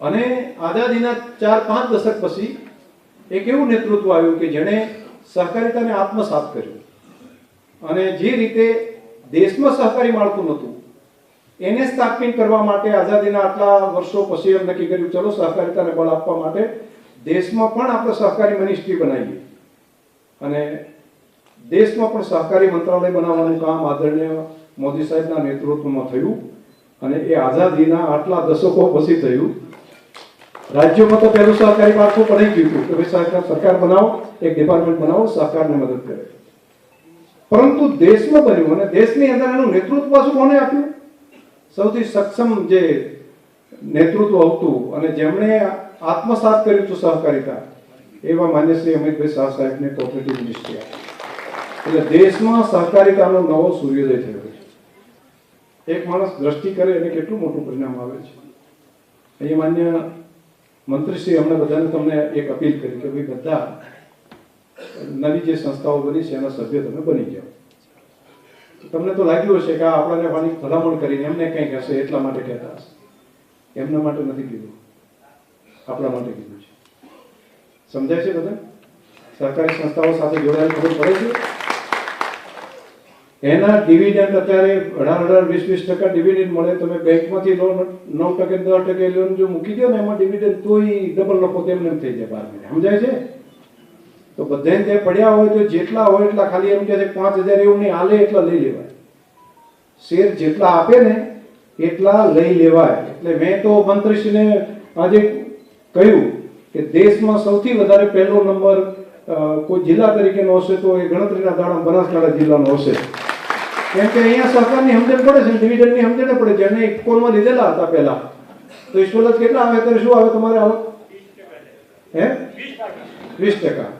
અને આઝાદીના ચાર પાંચ દશક પછી એક એવું નેતૃત્વ આવ્યું કે જેણે સહકારિતાને આત્મસાત કર્યું. અને જે રીતે દેશમાં સહકારી માળખું નહોતું, એને સ્થાપિત કરવા માટે આઝાદીના આટલા વર્ષો પછી એમ નક્કી કર્યું, ચલો સહકારિતાને બળ આપવા માટે દેશમાં પણ આપણે સહકારી મિનિસ્ટ્રી બનાવીએ. અને દેશમાં પણ સહકારી મંત્રાલય બનાવવાનું કામ આદરણીય મોદી સાહેબના નેતૃત્વમાં થયું અને એ આઝાદીના આટલા દશકો પછી થયું. રાજ્યોમાં તો પહેલું સહકારી માળખું પડી ગયું હતું. કે ભાઈ સહકાર સરકાર બનાવો, એક ડિપાર્ટમેન્ટ બનાવો સહકારને મદદ કરે. પરંતુ દેશમાં બન્યું અને દેશની અંદર એનું નેતૃત્વ પાછું કોને આપ્યું? સૌથી સક્ષમ જે નેતૃત્વ હતું અને જેમણે આત્મસાત કર્યું હતું સહકારિતા, એવા માન્ય શ્રી અમિતભાઈ શાહ સાહેબને કોઓપરેટિવ મિનિસ્ટ્રી એટલે દેશમાં સહકારિતાનો નવો સૂર્યોદય થયો છે. એક માણસ દ્રષ્ટિ કરે એને કેટલું મોટું પરિણામ આવે છે. અહીંયા માન્ય મંત્રીશ્રી અમને બધાને તમને એક અપીલ કરી કે ભાઈ બધા નવી જે સંસ્થાઓ બની છે, એના સભ્ય તમે બની જાઓ. તમને તો લાગ્યું હશે કે આ આપણને પાણી ભલામણ કરીને એમને કંઈક હશે, એટલા માટે કહેતા હશે. એમના માટે નથી કીધું. આપણા માટે કીધું છે. સમજાય છે બધા? સરકારી સંસ્થાઓ સાથે જોડાયેલ ખબર પડે છે? એના ડિવિડન્ડ અત્યારે અઢાર અઢાર, વીસ વીસ ટકા ડિવિડન્ડ મળે. તમે બેંકમાંથી લોન નવ ટકે, દસ ટકે લોન જો મૂકી દો ને, એમાં ડિવિડન્ડ તોય ડબલ નફો તેમને થઈ જાય બાર મહિને. સમજાય છે? તો બધાને જે પડ્યા હોય તો જેટલા હોય એટલા ખાલી એમ કે છે પાંચ હજાર એવું નહીં હાલે એટલા લઈ લેવાય. શેર જેટલા આપે ને, એટલા લઈ લેવાય. એટલે મેં તો મંત્રીશ્રીને આજે કહ્યું કે દેશમાં સૌથી વધારે પહેલો નંબર કોઈ જિલ્લા તરીકેનો હશે તો એ ગણતરીના દાડા બનાસકાંઠા જિલ્લાનો હશે. કેમ કે અહીંયા સરકારની સમજણ પડે છે ડિવિઝનની સમજણ પડે છે. જેને ઇફકોનમાં લીધેલા હતા પહેલા. તો ઈશ્વરદત્ત કેટલા આવે? ત્યારે શું આવે તમારે હે? વીસ ટકા.